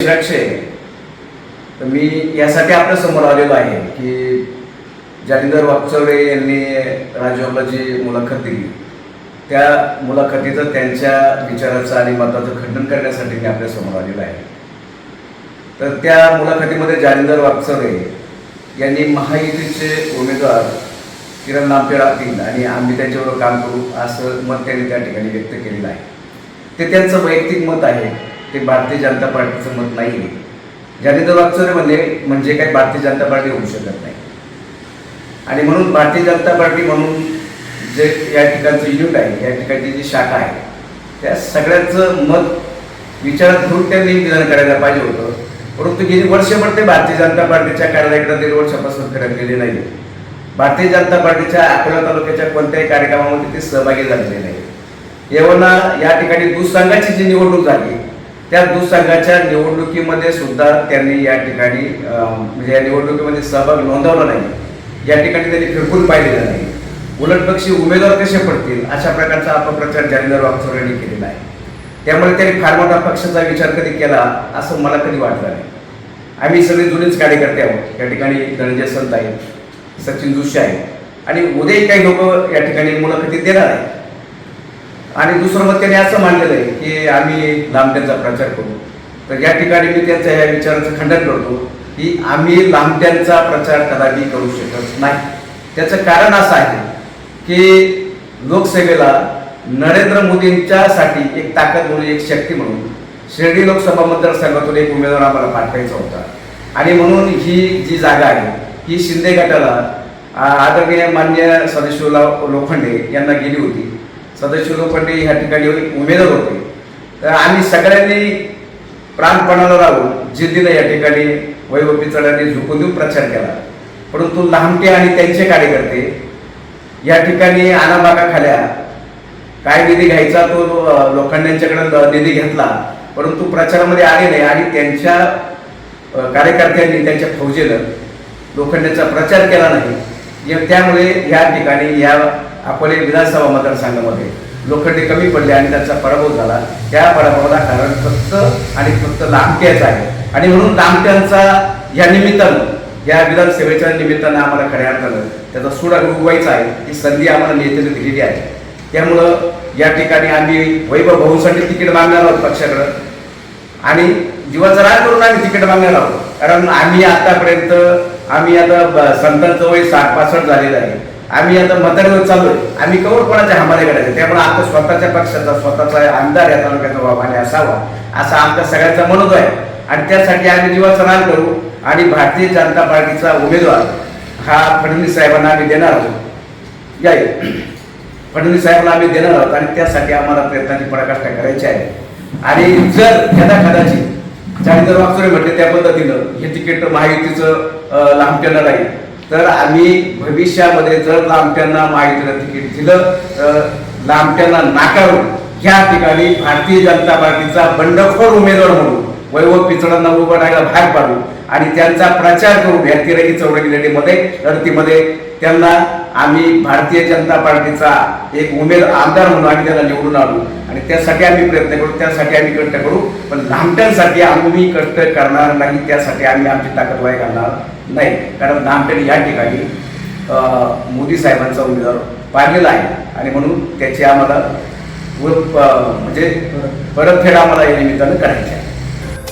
आहे. तर मी यासाठी आपल्यासमोर आलेलो आहे की जालिंदर वाकचौरे यांनी राजूला जी मुलाखत दिली त्या मुलाखतीचं त्यांच्या विचाराचं आणि मताचं खंडन करण्यासाठी मी आपल्यासमोर आलेलो आहे. तर त्या मुलाखतीमध्ये जालिंदर वाकचौरे यांनी महायुतीचे उमेदवार किरण नामटे राहतील आणि आम्ही त्यांच्याबरोबर काम करू असं मत त्यांनी त्या ठिकाणी व्यक्त केलेलं आहे. ते त्यांचं वैयक्तिक मत आहे. ते भारतीय जनता पार्टीचं मत नाही आहे ज्याने वाकचौरे म्हणजे म्हणजे काही भारतीय जनता पार्टी होऊ शकत नाही. आणि म्हणून भारतीय जनता पार्टी म्हणून जे या ठिकाणचं युनिट आहे या ठिकाणची जी शाखा आहे त्या सगळ्यांचं मत विचारात घेऊन त्यांनी विधान करायला पाहिजे होतं. परंतु गेली वर्षभर ते भारतीय जनता पार्टीच्या कार्यालयाकडे दीड वर्षापासून करत गेले नाही भारतीय जनता पार्टीच्या अकोला तालुक्याच्या कोणत्याही कार्यक्रमामध्ये ते सहभागी झालेले नाही एवढा या ठिकाणी दुसंघाची जी निवडणूक झाली त्या दुसंघाच्या निवडणुकीमध्ये सुद्धा त्यांनी या ठिकाणी म्हणजे या निवडणुकीमध्ये सहभाग नोंदवला नाही. या ठिकाणी त्यांनी फिरकून पाहिलेला नाही. उलट पक्षी उमेदवार कसे पडतील अशा प्रकारचा अपप्रचार जालिंदर वागचोर यांनी केलेला आहे. त्यामुळे त्यांनी फार मोठा पक्षाचा विचार कधी केला असं मला कधी वाटलं नाही. आम्ही सगळे जुनेच कार्यकर्ते आहोत. या ठिकाणी धनंजय संत आहेत सचिन जोशी आहेत. आणि उद्याही काही लोक या ठिकाणी मुलाखती देणार आहेत. आणि दुसरं मत त्यांनी असं मानलेलं आहे की आम्ही लांबट्यांचा प्रचार करू. तर या ठिकाणी मी त्यांच्या या विचाराचं खंडन करतो की आम्ही लांबट्यांचा प्रचार कदापि करू शकत नाही. त्याचं कारण असं आहे की लोकसेवेला नरेंद्र मोदींच्यासाठी एक ताकद म्हणून एक शक्ती म्हणून शिर्डी लोकसभा मतदारसंघातून एक उमेदवार आम्हाला पाठवायचा होता. आणि म्हणून ही जी जागा आहे ही शिंदे गटाला आदरणीय मान्य सदाशिवराव लोखंडे यांना गेली होती. सदाशिव लोखंडे ह्या ठिकाणी उमेदवार होते. तर आम्ही सगळ्यांनी प्राणपणाला राहून जिद्दीनं या ठिकाणी वैभवी चढाने झुकून देऊन प्रचार केला. परंतु लहामटे आणि त्यांचे कार्यकर्ते या ठिकाणी आनाबागा खाल्या काय निधी घ्यायचा तो अ, लोखंड्यांच्याकडे निधी घेतला. परंतु प्रचारामध्ये आले नाही आणि त्यांच्या कार्यकर्त्यांनी त्यांच्या फौजेनं लोखंड्यांचा प्रचार केला नाही. या- त्यामुळे या ठिकाणी या अकोले विधानसभा मतदारसंघामध्ये लोखंडे कमी पडले आणि त्यांचा पराभव झाला. त्या पराभवाला कारण फक्त आणि फक्त लांबट्याच आहे. आणि म्हणून लांबट्यांचा या निमित्तानं या विधानसभेच्या निमित्तानं आम्हाला खऱ्या अर्थानं त्याचा सुडा उगवायचा आहे ही संधी आम्हाला नेत्याने दिलेली आहे. त्यामुळं या ठिकाणी आम्ही वैभव भाऊसाठी तिकीट मागणार आहोत पक्षाकडं. आणि जीवाचा राग करून आम्ही तिकीट मागणार आहोत. कारण आम्ही आतापर्यंत आम्ही आता संतांचं वय साठ पासष्ट झालेलं आहे. आम्ही आता मतारी चालू आहे. आम्ही कवर कोणाच्या हमाले करायचे? त्यामुळे आता स्वतःच्या पक्षाचा स्वतःचा आमदार या तालुक्याचा बाबाने असावा असा आमचा सगळ्यांचा मनोद आहे. आणि त्यासाठी आम्ही जीवाचा राग करू आणि भारतीय जनता पार्टीचा उमेदवार हा फडणवीस साहेबांना आम्ही देणार आहोत. या फडणवीस साहेबांना आम्ही देणार आहोत आणि त्यासाठी आम्हाला प्रयत्नाची पराकाष्ठा करायची आहे. आणि जर यदा कदाचित चाळीस वागचोरे म्हटले त्या पद्धतीनं हे तिकीट महायुतीचं अं, लांबट्याला राहील तर आम्ही भविष्यामध्ये जर लांबट्यांना माहितीला तिकीट दिलं तर लांबट्यांना नाकारून या ठिकाणी भारतीय जनता पार्टीचा बंडखोर उमेदवार म्हणून वैभव पिचडांना उभं राहायला भाग पाडू. आणि त्यांचा प्रचार करून या तिरंगी चौरंगी लढीमध्ये लढतीमध्ये त्यांना आम्ही भारतीय जनता पार्टीचा एक उमेद आमदार म्हणून आम्ही त्याला निवडून आणू. आणि त्यासाठी आम्ही प्रयत्न करू त्यासाठी आम्ही कष्ट करू. पण लांबट्यांसाठी आम्ही कष्ट करणार नाही त्यासाठी आम्ही आमची ताकद वाय घालणार नाही. कारण लांबट्याने या ठिकाणी मोदी साहेबांचा उमेदवार पाडलेला आहे. आणि म्हणून त्याची आम्हाला म्हणजे परतफेड आम्हाला या निमित्तानं करायची आहे.